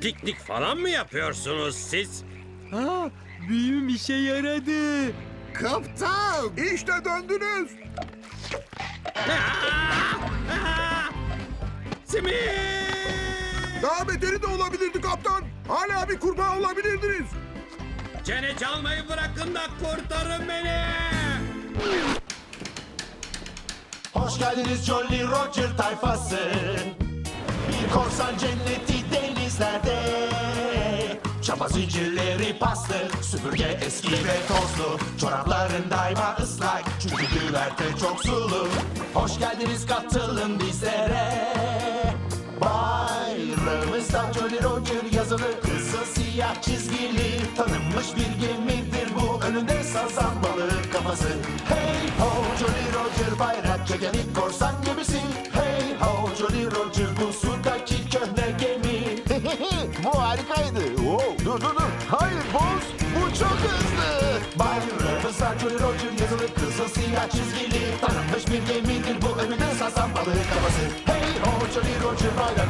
Piknik falan mı yapıyorsunuz siz? Ha, büyüm işe yaradı. Kaptan! İşte döndünüz. Simit! Daha beteri de olabilirdi kaptan. Hala bir kurbağa olabilirdiniz. Çene çalmayı bırakın da kurtarın beni! Hoş geldiniz Jolly Roger tayfası Bir korsan cenneti denizlerde Çapa zincirleri paslı Süpürge eski ve tozlu. Çorapların daima ıslak Çünkü güverte çok sulu. Hoş geldiniz katılın bizlere. Bayrağımızda Jolly Roger yazılı Kızıl siyah çizgili. Tanınmış bir gemidir bu Önünde sazan balığı kafası. Hey ho Jolly Roger bayrak çeken ilk korsan gemisi Hey ho Jolly Roger bu sudaki dur dur dur. Hayır boz. Bu çok hızlı. Bayrağımızda Jolly Roger yazılı Kızıl siyah çizgili Tanınmış bir gemidir bu Önünde sazan balığı kafası Hey ho Jolly Roger bayrak